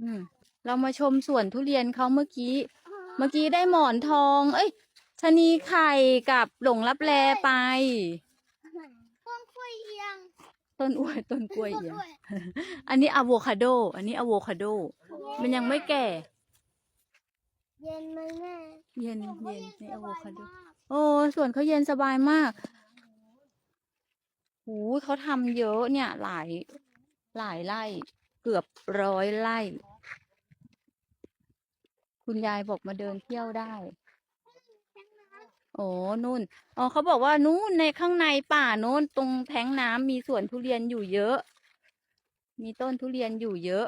อืมเรามาชมสวนทุเรียนเขาเมื่อกี้ เมื่อกี้ได้หมอนทอง เอ้ยชะนีไข่กับหลงรับแลไป ต้นกล้วยเอียงต้นอ้วยต้นกล้วยเอียงต้นกล้วยอันนี้อะโวคาโด อันนี้อะโวคาโด มันยังไม่แก่ เย็นไหมแม่เย็นผมก็เย็นเย็นในสอะโวบายคาโดมากโอ้สวนเขาเย็นสบายมากโอ้เขาทำเยอะเนี่ย หลายหลายไร่ เกือบร้อยไร่ คุณยายบอกมาเดินเที่ยวได้ โอ้นู่น อ๋อเขาบอกว่านู่นในข้างในป่าโน้นตรงแท้งน้ำมีสวนทุเรียนอยู่เยอะ มีต้นทุเรียนอยู่เยอะ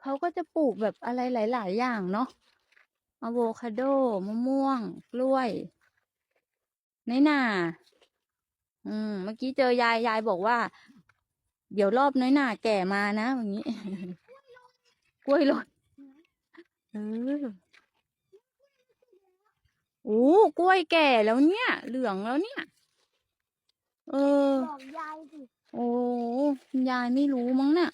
เขาก็จะปลูกแบบอะไรหลาย ๆ อย่างเนาะอะโวคาโดมะม่วง กล้วยในนาอืม เมื่อกี้เจอยายยายบอกว่า เดี๋ยวรอบน้อยหนาแก่มานะอย่างนี้ กล้วยหล่น เออโอ้กล้วยแก่แล้วเนี่ย เหลืองแล้วเนี่ย เออ บอกยายสิโอ้คุณยายไม่รู้มั้งน่ะ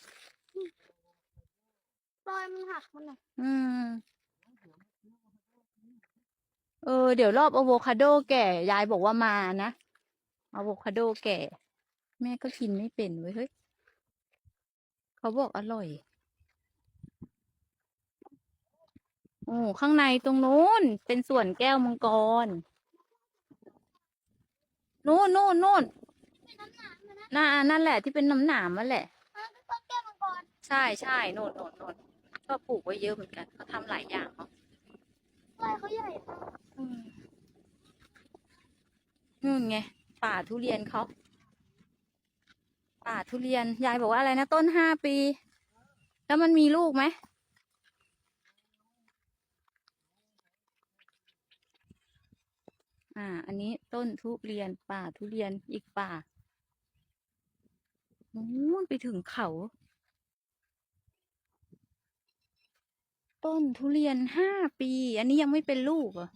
ตอนมันหักมันอะอืม เออ เดี๋ยวรอบอะโวคาโดแก่ ยายบอกว่ามานะอะโวคาโดแก่ แม่ก็กินไม่เป็นเว้ยเฮ้ย เขาบอกอร่อย โอ้ข้างในตรงนู้นเป็นส่วนแก้วมังกร นู่นนู่นนู่นเป็นน้ำหนามเลยนะน่านั่นแหละที่เป็นน้ำหนามนั่นแหละอะเป็นต้นแก้วมังกรใช่ใช่โน่นโน่นโน่นก็ปลูกไว้เยอะเหมือนกันเขาทำหลายอย่างเนาะกล้วยเขาใหญ่มากอืมนู่นไงป่าทุเรียนเขาป่าทุเรียนยายบอกว่าอะไรนะต้นห้าปี แล้วมันมีลูกไหม อ่า อันนี้ต้นทุเรียนป่าทุเรียนอีกป่าโอ้นไปถึงเขา ต้นทุเรียนห้าปี อันนี้ยังไม่เป็นลูกเหรอะ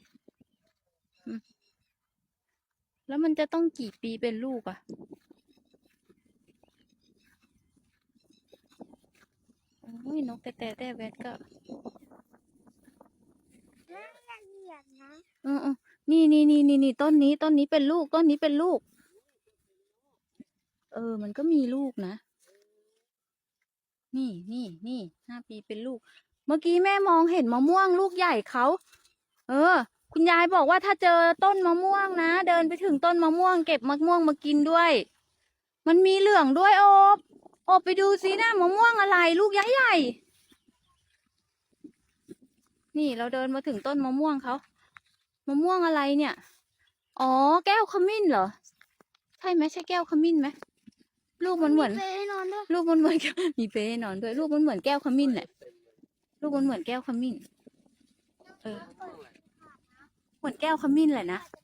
แล้วมันจะต้องกี่ปีเป็นลูกอะ โอ้ยนกแต่แต่แต่แวดก็ละเอียดนะเออเออ นี่นี่นี่นี่นี่ต้นนี้ต้นนี้เป็นลูกต้นนี้เป็นลูก เออ มันก็มีลูกนะ นี่นี่นี่ห้าปีเป็นลูก เมื่อกี้แม่มองเห็นมะม่วงลูกใหญ่เขา เออ คุณยายบอกว่าถ้าเจอต้นมะม่วงนะ เดินไปถึงต้นมะม่วงเก็บมะม่วงมากินด้วย มันมีเหลืองด้วยโอบโอบไปดูสินะมะม่วงอะไร ลูกใหญ่ใหญ่ๆนี่เราเดินมาถึงต้นมะม่วงเขา มะม่วงอะไรเนี่ย อ๋อ แก้วขมิ้นเหรอ ใช่ไหมใช่แก้วขมิ้นไหมลูกมันเหมือนเปรย์ให้นอนด้วยลูกมันเหมือนมีเป้ให้นอนด้วยลูกมันเหมือนแก้วขมิ้นแหละลูกมันเหมือนแก้วขมิ้น เออ เหมือนแก้วขมิ้นแหละนะอาจจะ